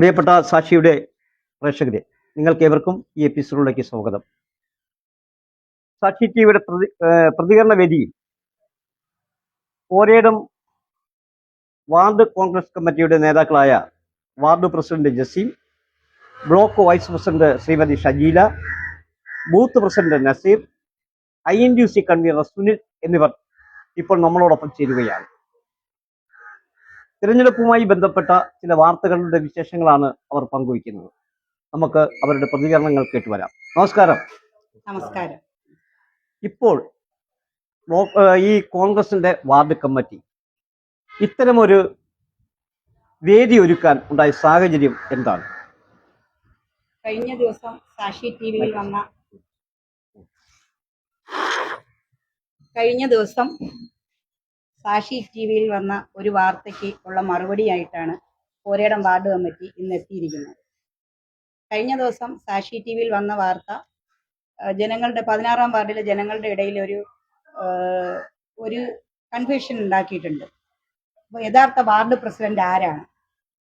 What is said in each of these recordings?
പ്രിയപ്പെട്ട സാക്ഷിയുടെ പ്രേക്ഷകരെ നിങ്ങൾക്ക് ഏവർക്കും ഈ എപ്പിസോഡിലേക്ക് സ്വാഗതം. സാക്ഷി ടിവിയുടെ പ്രതി പ്രതികരണ വേദിയിൽ ഓരേടം വാർഡ് കോൺഗ്രസ് കമ്മിറ്റിയുടെ നേതാക്കളായ ward president Jaseem block vice president Shrimati Shajeela booth president Naseer I N D C convener Sunil എന്നിവർ ഇപ്പോൾ നമ്മളോടൊപ്പം ചേരുകയാണ്. തിരഞ്ഞെടുപ്പുമായി ബന്ധപ്പെട്ട ചില വാർത്തകളുടെ വിശേഷങ്ങളാണ് അവർ പങ്കുവയ്ക്കുന്നത്. നമുക്ക് അവരുടെ പ്രതികരണങ്ങൾ കേട്ടുവരാം. നമസ്കാരം. നമസ്കാരം. ഇപ്പോൾ ഈ കോൺഗ്രസിന്റെ വാർഡ് കമ്മിറ്റി ഇത്തരമൊരു വേദി ഒരുക്കാൻ ഉണ്ടായ സാഹചര്യം എന്താണ്? കഴിഞ്ഞ ദിവസം സാക്ഷി ടി വിയിൽ വന്ന കഴിഞ്ഞ ദിവസം സാക്ഷി ടി വിയിൽ വന്ന ഒരു വാർത്തയ്ക്ക് ഉള്ള മറുപടിയായിട്ടാണ് പോരേടം വാർഡ് കമ്മിറ്റി ഇന്ന് എത്തിയിരിക്കുന്നത്. കഴിഞ്ഞ ദിവസം സാക്ഷി ടി വിയിൽ വന്ന വാർത്ത ജനങ്ങളുടെ പതിനാറാം വാർഡിലെ ജനങ്ങളുടെ ഇടയിൽ ഒരു ഒരു കൺഫ്യൂഷൻ ഉണ്ടാക്കിയിട്ടുണ്ട്. അപ്പോൾ യഥാർത്ഥ വാർഡ് പ്രസിഡന്റ് ആരാണ്?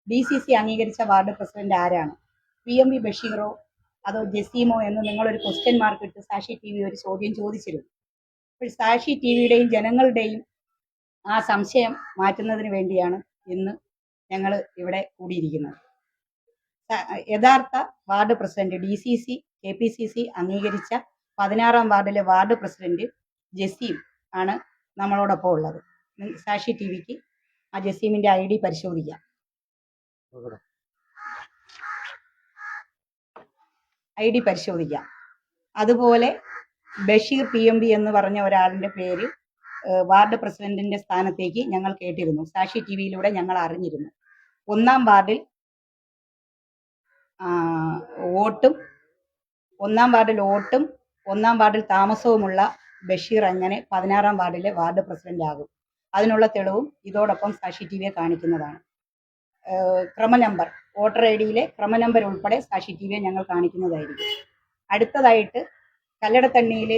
ഡി സി സി അംഗീകരിച്ച വാർഡ് പ്രസിഡന്റ് ആരാണ്? പി എം വി ബഷീറോ അതോ ജസീമോ എന്ന് നിങ്ങളൊരു ക്വസ്റ്റ്യൻ മാർക്ക് ഇട്ട് സാക്ഷി ടി വി ഒരു ചോദ്യം ചോദിച്ചിരുന്നു. അപ്പോൾ സാക്ഷി ടി വിയുടെയും ജനങ്ങളുടെയും ആ സംശയം മാറ്റുന്നതിന് വേണ്ടിയാണ് ഇന്ന് ഞങ്ങൾ ഇവിടെ കൂടിയിരിക്കുന്നത്. യഥാർത്ഥ ward president D C C K P C C അംഗീകരിച്ച പതിനാറാം വാർഡിലെ വാർഡ് പ്രസിഡന്റ് ജസീം ആണ് നമ്മളോടൊപ്പം ഉള്ളത്. സാക്ഷി ടി വിക്ക് ആ ജസീമിന്റെ ഐ ഡി പരിശോധിക്കാം. ഐ ഡി പരിശോധിക്കാം. അതുപോലെ ബഷീർ പി എം ബി എന്ന് പറഞ്ഞ ഒരാളിന്റെ പേര് വാർഡ് പ്രസിഡന്റിന്റെ സ്ഥാനത്തേക്ക് ഞങ്ങൾ കേട്ടിരുന്നു. സാക്ഷി ടി വിയിലൂടെ ഞങ്ങൾ അറിഞ്ഞിരുന്നു. ഒന്നാം വാർഡിൽ വോട്ടും ഒന്നാം വാർഡിൽ വോട്ടും ഒന്നാം വാർഡിൽ താമസവുമുള്ള ബഷീർ അങ്ങനെ പതിനാറാം വാർഡിലെ വാർഡ് പ്രസിഡന്റ് ആകും അതിനുള്ള തെളിവും ഇതോടൊപ്പം സാക്ഷി ടി വിയെ കാണിക്കുന്നതാണ്. ക്രമ നമ്പർ വോട്ടർ ഐ ഡിയിലെ ക്രമ നമ്പർ ഉൾപ്പെടെ സാക്ഷി ടി വിയെ ഞങ്ങൾ കാണിക്കുന്നതായിരിക്കും. അടുത്തതായിട്ട് കല്ലടത്തണ്ണിയിൽ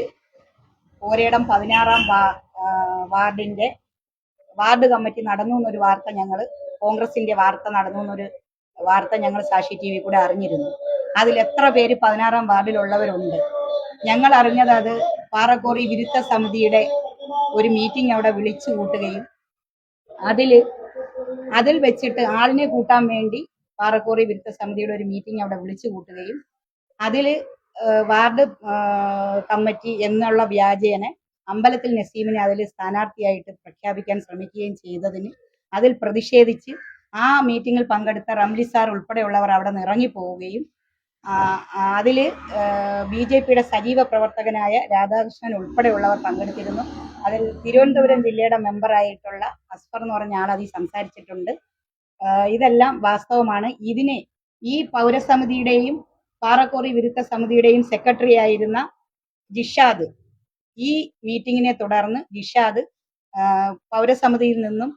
ഓരേടം പതിനാറാം വാർഡിന്റെ വാർഡ് കമ്മിറ്റി നടന്നു എന്നൊരു വാർത്ത ഞങ്ങൾ കോൺഗ്രസിന്റെ വാർത്ത നടന്നു എന്നൊരു വാർത്ത ഞങ്ങൾ സാക്ഷി ടി വി കൂടെ അറിഞ്ഞിരുന്നു. അതിൽ എത്ര പേര് പതിനാറാം വാർഡിലുള്ളവരുണ്ട്? ഞങ്ങൾ അറിഞ്ഞത് അത് പാറക്കോറി വിരുദ്ധ സമിതിയുടെ ഒരു മീറ്റിംഗ് അവിടെ വിളിച്ചു കൂട്ടുകയും അതിൽ അതിൽ വെച്ചിട്ട് ആളിനെ കൂട്ടാൻ വേണ്ടി പാറക്കോറി വിരുദ്ധ സമിതിയുടെ ഒരു മീറ്റിംഗ് അവിടെ വിളിച്ചു കൂട്ടുകയും അതിൽ വാർഡ് കമ്മിറ്റി എന്നുള്ള വ്യാജേന അമ്പലത്തിൽ നസീമിനെ അതിൽ സ്ഥാനാർത്ഥിയായിട്ട് പ്രഖ്യാപിക്കാൻ ശ്രമിക്കുകയും ചെയ്തതിന് അതിൽ പ്രതിഷേധിച്ച് ആ മീറ്റിങ്ങിൽ പങ്കെടുത്ത റംലി സാർ ഉൾപ്പെടെയുള്ളവർ അവിടെ നിന്ന് ഇറങ്ങിപ്പോവുകയും അതിൽ ബി ജെ പിയുടെ സജീവ പ്രവർത്തകനായ രാധാകൃഷ്ണൻ ഉൾപ്പെടെയുള്ളവർ പങ്കെടുത്തിരുന്നു. അതിൽ തിരുവനന്തപുരം ജില്ലയുടെ മെമ്പറായിട്ടുള്ള അസ്ഫർ എന്ന് പറഞ്ഞ ആൾ അതിൽ സംസാരിച്ചിട്ടുണ്ട്. ഇതെല്ലാം വാസ്തവമാണ്. ഇതിനെ ഈ പൗരസമിതിയുടെയും പാറക്കോറി വിരുദ്ധ സമിതിയുടെയും സെക്രട്ടറി ആയിരുന്ന ജിഷാദ്. ഈ മീറ്റിങ്ങിനെ തുടർന്ന് ജിഷാദ് പൗരസമിതിയിൽ നിന്നും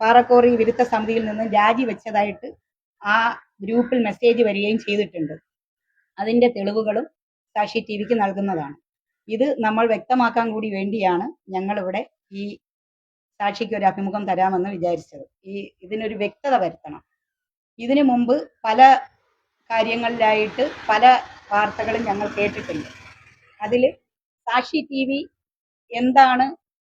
പാറക്കോറി വിരുദ്ധ സമിതിയിൽ നിന്നും രാജിവെച്ചതായിട്ട് ആ ഗ്രൂപ്പിൽ മെസ്സേജ് വരികയും ചെയ്തിട്ടുണ്ട്. അതിന്റെ തെളിവുകളും സാക്ഷി ടി വിക്ക് നൽകുന്നതാണ്. ഇത് നമ്മൾ വ്യക്തമാക്കാൻ കൂടി വേണ്ടിയാണ് ഞങ്ങളിവിടെ ഈ സാക്ഷിക്ക് ഒരു അഭിമുഖം തരാമെന്ന് വിചാരിച്ചത്. ഈ ഇതിനൊരു വ്യക്തത വരുത്തണം. ഇതിനു മുമ്പ് പല കാര്യങ്ങളിലായിട്ട് പല വാർത്തകളും ഞങ്ങൾ കേട്ടിട്ടുണ്ട്. അതിൽ സാക്ഷി ടി വി എന്താണ്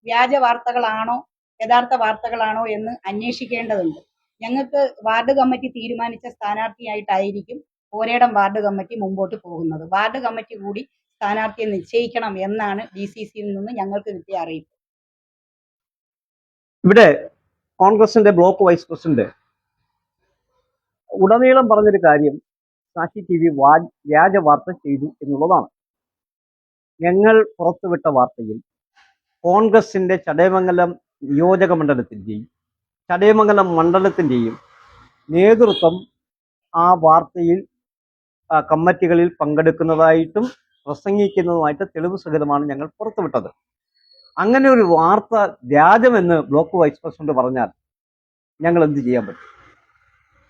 വ്യാജ വാർത്തകളാണോ യഥാർത്ഥ വാർത്തകളാണോ എന്ന് അന്വേഷിക്കേണ്ടതുണ്ട്. ഞങ്ങൾക്ക് വാർഡ് കമ്മിറ്റി തീരുമാനിച്ച സ്ഥാനാർത്ഥിയായിട്ടായിരിക്കും ഓരേടം വാർഡ് കമ്മിറ്റി മുമ്പോട്ട് പോകുന്നത്. വാർഡ് കമ്മിറ്റി കൂടി സ്ഥാനാർത്ഥിയെ നിശ്ചയിക്കണം എന്നാണ് ഡി സി സിയിൽ നിന്ന് ഞങ്ങൾക്ക് കിട്ടിയ അറിയിപ്പ്. ഇവിടെ കോൺഗ്രസിന്റെ ബ്ലോക്ക് വൈസ് പ്രസിഡന്റ് ഉടനീളം പറഞ്ഞൊരു കാര്യം. സാക്ഷി ടി വി വ്യാജ വാർത്ത ചെയ്തു എന്നുള്ളതാണ്. ഞങ്ങൾ പുറത്തുവിട്ട വാർത്തയിൽ കോൺഗ്രസിന്റെ ചടയമംഗലം നിയോജക മണ്ഡലത്തിന്റെയും ചടയമംഗലം മണ്ഡലത്തിന്റെയും നേതൃത്വം ആ വാർത്തയിൽ കമ്മിറ്റികളിൽ പങ്കെടുക്കുന്നതായിട്ടും പ്രസംഗിക്കുന്നതുമായിട്ട് തെളിവ് സഹിതമാണ് ഞങ്ങൾ പുറത്തുവിട്ടത്. അങ്ങനെ ഒരു വാർത്ത വ്യാജമെന്ന് ബ്ലോക്ക് വൈസ് പ്രസിഡന്റ് പറഞ്ഞാൽ ഞങ്ങൾ എന്ത് ചെയ്യാൻ പറ്റും?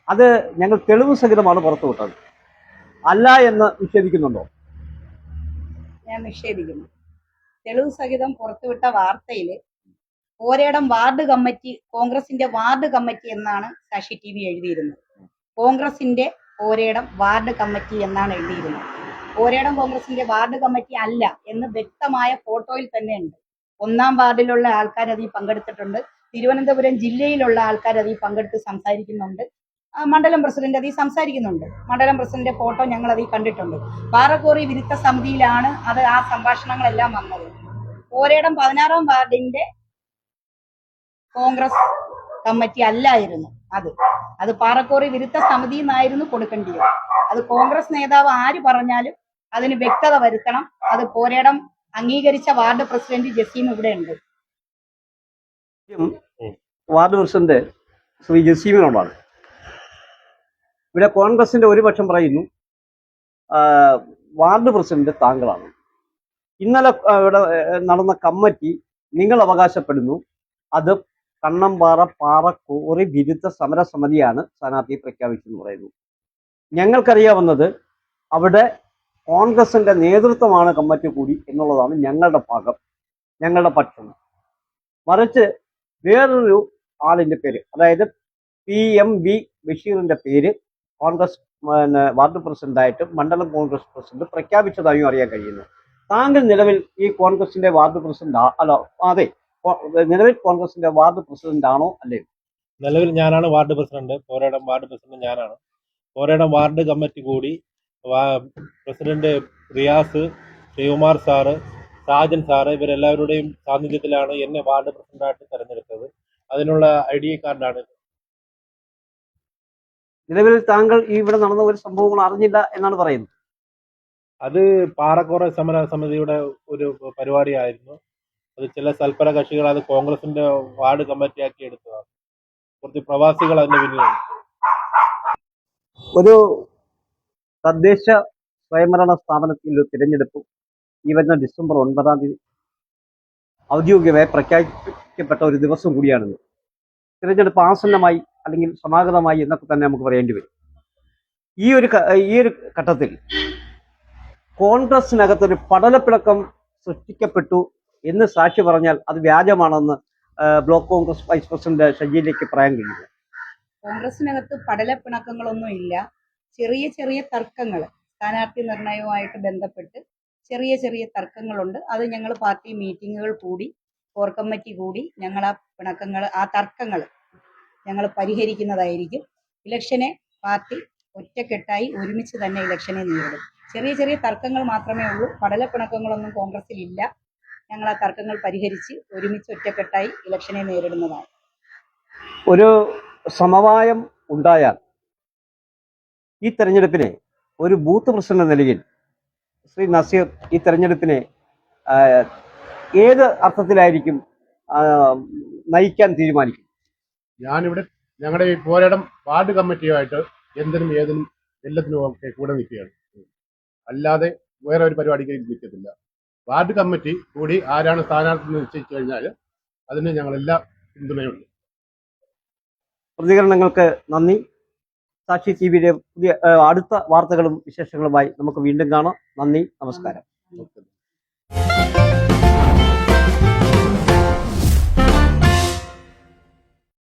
അത് ഞങ്ങൾ തെളിവ് സഹിതമാണ് പുറത്തുവിട്ടത്. അല്ല എന്ന് നിഷേധിക്കുന്നുണ്ടോ? ഞാൻ നിഷേധിക്കുന്നു. തെളിവ് സഹിതം പുറത്തുവിട്ട വാർത്തയിൽ പോരേടം വാർഡ് കമ്മിറ്റി കോൺഗ്രസിന്റെ വാർഡ് കമ്മിറ്റി എന്നാണ് ശശി ടി വി എഴുതിയിരുന്നത്. കോൺഗ്രസിന്റെ പോരേടം വാർഡ് കമ്മിറ്റി എന്നാണ് എഴുതിയിരുന്നത്. പോരേടം കോൺഗ്രസിന്റെ വാർഡ് കമ്മിറ്റി അല്ല എന്ന് വ്യക്തമായ ഫോട്ടോയിൽ തന്നെ ഉണ്ട് ഒന്നാം വാർഡിലുള്ള ആൾക്കാർ അതിൽ പങ്കെടുത്തിട്ടുണ്ട്. തിരുവനന്തപുരം ജില്ലയിലുള്ള ആൾക്കാർ അതിൽ പങ്കെടുത്ത് സംസാരിക്കുന്നുണ്ട്. മണ്ഡലം പ്രസിഡന്റ് അതിൽ സംസാരിക്കുന്നുണ്ട്. മണ്ഡലം പ്രസിഡന്റ് ഫോട്ടോ ഞങ്ങൾ അതിൽ കണ്ടിട്ടുണ്ട്. പാറക്കോറി വിരുദ്ധ സമിതിയിലാണ് അത് ആ സംഭാഷണങ്ങളെല്ലാം വന്നത്. ഓരേടം പതിനാറാം വാർഡിന്റെ കോൺഗ്രസ് കമ്മിറ്റി അല്ലായിരുന്നു അത്. അത് പാറക്കോറി വിരുദ്ധ സമിതി എന്നായിരുന്നു കൊടുക്കേണ്ടത് അത് കോൺഗ്രസ് നേതാവ് ആര് പറഞ്ഞാലും അതിന് വ്യക്തത വരുത്തണം. അത് പോരേടം അംഗീകരിച്ച വാർഡ് പ്രസിഡന്റ് ജസീം ഇവിടെ ഉണ്ട് വാർഡ് പ്രസിഡന്റ് ശ്രീ ജസീമിനോടാണ്. ഇവിടെ കോൺഗ്രസിന്റെ ഒരു പക്ഷം പറയുന്നു വാർഡ് പ്രസിഡന്റ് താങ്കളാണ്. ഇന്നലെ ഇവിടെ നടന്ന കമ്മിറ്റി നിങ്ങൾ അവകാശപ്പെടുന്നു അത് കണ്ണമ്പാറ പാറക്കോറി വിരുദ്ധ സമരസമിതിയാണ് സ്ഥാനാർത്ഥിയെ പ്രഖ്യാപിച്ചെന്ന് പറയുന്നു. ഞങ്ങൾക്കറിയാവുന്നത് അവിടെ കോൺഗ്രസിന്റെ നേതൃത്വമാണ് കമ്മിറ്റി കൂടി എന്നുള്ളതാണ് ഞങ്ങളുടെ ഭാഗം ഞങ്ങളുടെ പക്ഷം. മറിച്ച് വേറൊരു ആളിന്റെ പേര് അതായത് പി എം വി ബഷീറിന്റെ പേര് കോൺഗ്രസ് പിന്നെ വാർഡ് പ്രസിഡന്റായിട്ടും മണ്ഡലം കോൺഗ്രസ് പ്രസിഡന്റ് പ്രഖ്യാപിച്ചതായും അറിയാൻ കഴിയുന്നു. താങ്കൾ നിലവിൽ ഈ കോൺഗ്രസിന്റെ വാർഡ് പ്രസിഡന്റ് അല്ല അതെ നിലവിൽ കോൺഗ്രസിന്റെ വാർഡ് പ്രസിഡന്റ് ആണോ അല്ലേ? നിലവിൽ ഞാനാണ് ward president. Poradam ward president ഞാനാണ്. പോരാടം വാർഡ് കമ്മിറ്റി കൂടി president Riyas Sivakumar sir Rajan sir ഇവരെല്ലാവരുടെയും സാന്നിധ്യത്തിലാണ് എന്നെ വാർഡ് പ്രസിഡന്റായിട്ട് തെരഞ്ഞെടുത്തത്. അതിനുള്ള ഐ ഡി കാർഡാണ് നിലവിൽ താങ്കൾ ഈ ഇവിടെ നടന്ന ഒരു സംഭവങ്ങൾ അറിഞ്ഞില്ല എന്നാണ് പറയുന്നത്. അത് പാറക്കോറ സമര സമിതിയുടെ ഒരു പരിപാടിയായിരുന്നു. അത് ചില സൽപര കക്ഷികൾ അത് കോൺഗ്രസിന്റെ വാർഡ് കമ്മിറ്റിയാക്കി എടുത്തതാണ്. കുറച്ച് പ്രവാസികൾ അതിന്റെ പിന്നിലാണ് ഒരു തദ്ദേശ സ്വയംഭരണ സ്ഥാപനത്തിൽ തിരഞ്ഞെടുപ്പ് ഈ വരുന്ന ഡിസംബർ ഒൻപതാം തീയതി ഔദ്യോഗികമായി പ്രഖ്യാപിക്കപ്പെട്ട ഒരു ദിവസം കൂടിയാണിത്. തിരഞ്ഞെടുപ്പ് ആസന്നമായി അല്ലെങ്കിൽ സമാഗതമായി എന്നൊക്കെ തന്നെ നമുക്ക് പറയേണ്ടി വരും. ഈ ഒരു ഈ ഒരു ഘട്ടത്തിൽ കോൺഗ്രസിനകത്തൊരു പടലപ്പിളക്കം സൃഷ്ടിക്കപ്പെട്ടു എന്ന് സാക്ഷി പറഞ്ഞാൽ അത് വ്യാജമാണെന്ന് ബ്ലോക്ക് കോൺഗ്രസ് വൈസ് പ്രസിഡന്റ് ഷജീലേക്ക് പറയാൻ കഴിയില്ല. കോൺഗ്രസിനകത്ത് പടലപ്പിണക്കങ്ങളൊന്നും ഇല്ല. ചെറിയ ചെറിയ തർക്കങ്ങൾ സ്ഥാനാർത്ഥി നിർണയവുമായിട്ട് ബന്ധപ്പെട്ട് ചെറിയ ചെറിയ തർക്കങ്ങളുണ്ട്. അത് ഞങ്ങൾ പാർട്ടി മീറ്റിങ്ങുകൾ കൂടി കോർ കമ്മിറ്റി കൂടി ഞങ്ങൾ ആ പിണക്കങ്ങൾ ആ തർക്കങ്ങൾ ഞങ്ങൾ പരിഹരിക്കുന്നതായിരിക്കും. ഇലക്ഷനെ പാർട്ടി ഒറ്റക്കെട്ടായി ഒരുമിച്ച് തന്നെ ഇലക്ഷനെ നേരിടും. ചെറിയ ചെറിയ തർക്കങ്ങൾ മാത്രമേ ഉള്ളൂ. പടലപ്പിണക്കങ്ങളൊന്നും കോൺഗ്രസിൽ ഇല്ല ഞങ്ങൾ ആ തർക്കങ്ങൾ പരിഹരിച്ച് ഒരുമിച്ച് ഒറ്റക്കെട്ടായി ഇലക്ഷനെ നേരിടുന്നതാണ്. ഒരു സമവായം ഉണ്ടായാൽ ഈ തെരഞ്ഞെടുപ്പിനെ ഒരു ബൂത്ത് പ്രസിഡന്റ് നിലയിൽ ശ്രീ നസീർ ഈ തെരഞ്ഞെടുപ്പിനെ ഏത് അർത്ഥത്തിലായിരിക്കും നയിക്കാൻ തീരുമാനിക്കും? ഞാനിവിടെ ഞങ്ങളുടെ ഈ പോരാടം വാർഡ് കമ്മിറ്റിയുമായിട്ട് എന്തിനും ഏതിനും എല്ലാത്തിനും ഒക്കെ കൂടെ നിൽക്കുകയാണ്. അല്ലാതെ വേറെ ഒരു പരിപാടിക്ക് നിൽക്കത്തില്ല. വാർഡ് കമ്മിറ്റി കൂടി ആരാണ് സ്ഥാനാർത്ഥി എന്ന് നിശ്ചയിച്ചു കഴിഞ്ഞാൽ അതിന് ഞങ്ങളെല്ലാ പിന്തുണയുണ്ട്. പ്രതികരണങ്ങൾക്ക് നന്ദി. സാക്ഷി ടി വിയുടെ പുതിയ അടുത്ത വാർത്തകളും വിശേഷങ്ങളുമായി നമുക്ക് വീണ്ടും കാണാം. നന്ദി. നമസ്കാരം.